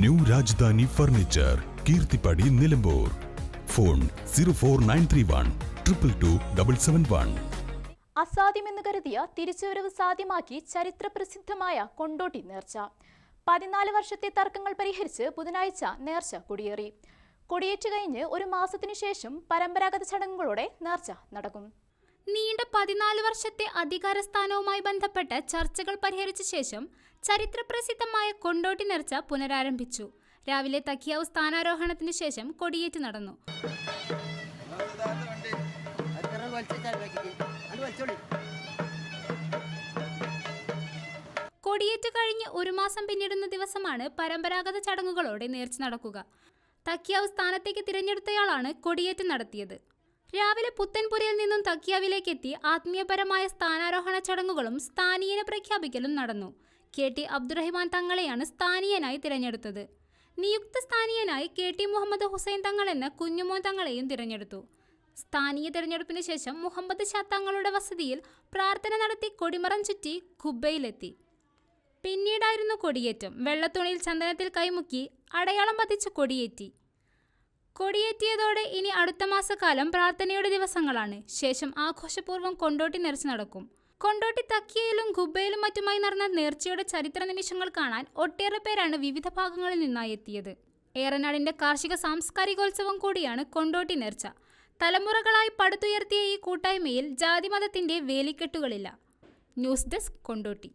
New Rajadhani furniture Keerthippadi Nilambur. Phone zero four nine three one triple two double seven one. അസാധ്യമെന്ന് കരുതിയ തിരിച്ചുവരവ് സാധ്യമാക്കി ചരിത്ര പ്രസിദ്ധമായ കൊണ്ടോട്ടി നേർച്ച. പതിനാല് വർഷത്തെ തർക്കങ്ങൾ പരിഹരിച്ച് ബുധനാഴ്ച നേർച്ച കൊടിയേറി. കൊടിയേറ്റ് കഴിഞ്ഞ് ഒരു മാസത്തിനു ശേഷം പരമ്പരാഗത ചടങ്ങുകളോടെ നേർച്ച നടക്കും. നീണ്ട പതിനാല് വർഷത്തെ അധികാരസ്ഥാനവുമായി ബന്ധപ്പെട്ട ചർച്ചകൾ പരിഹരിച്ച ശേഷം ചരിത്രപ്രസിദ്ധമായ കൊണ്ടോട്ടി നേർച്ച പുനരാരംഭിച്ചു. രാവിലെ തക്കിയാവ് സ്ഥാനാരോഹണത്തിന് ശേഷം കൊടിയേറ്റ് നടന്നു. കൊടിയേറ്റ് കഴിഞ്ഞ് ഒരു മാസം പിന്നിടുന്ന ദിവസമാണ് പരമ്പരാഗത ചടങ്ങുകളോടെ നേർച്ച നടക്കുക. തക്കിയാവ് സ്ഥാനത്തേക്ക് തിരഞ്ഞെടുത്തയാളാണ് കൊടിയേറ്റ് നടത്തിയത്. രാവിലെ പുത്തൻപുരയിൽ നിന്നും തക്കിയാവിലേക്ക് എത്തി ആത്മീയപരമായ സ്ഥാനാരോഹണ ചടങ്ങുകളും സ്ഥാനീയനെ പ്രഖ്യാപിക്കലും നടന്നു. കെ ടി അബ്ദുറഹിമാൻ തങ്ങളെയാണ് സ്ഥാനീയനായി തിരഞ്ഞെടുത്തത്. നിയുക്ത സ്ഥാനീയനായി കെ ടി മുഹമ്മദ് ഹുസൈൻ തങ്ങൾ എന്ന കുഞ്ഞുമോൻ തങ്ങളെയും തിരഞ്ഞെടുത്തു. സ്ഥാനീയ തിരഞ്ഞെടുപ്പിന് ശേഷം മുഹമ്മദ് ഷാ തങ്ങളുടെ വസതിയിൽ പ്രാർത്ഥന നടത്തി കൊടിമറം ചുറ്റി ഖുബയിലെത്തി പിന്നീടായിരുന്നു കൊടിയേറ്റം. വെള്ളത്തുണിയിൽ ചന്ദനത്തിൽ കൈമുക്കി അടയാളം പതിച്ച് കൊടിയേറ്റി. കൊടിയേറ്റിയതോടെ ഇനി അടുത്ത മാസക്കാലം പ്രാർത്ഥനയുടെ ദിവസങ്ങളാണ്. ശേഷം ആഘോഷപൂർവം കൊണ്ടോട്ടി നിറച്ചു നടക്കും. കൊണ്ടോട്ടി തക്കിയയിലും ഗുബയിലും മറ്റുമായി നടന്ന നേർച്ചയുടെ ചരിത്ര നിമിഷങ്ങൾ കാണാൻ ഒട്ടേറെ പേരാണ് വിവിധ ഭാഗങ്ങളിൽ നിന്നായി എത്തിയത്. ഏറനാടിന്റെ കാർഷിക സാംസ്കാരികോത്സവം കൂടിയാണ് കൊണ്ടോട്ടി നേർച്ച. തലമുറകളായി പടുത്തുയർത്തിയ ഈ കൂട്ടായ്മയിൽ ജാതിമതത്തിന്റെ വേലിക്കെട്ടുകളില്ല. News desk Kondotty.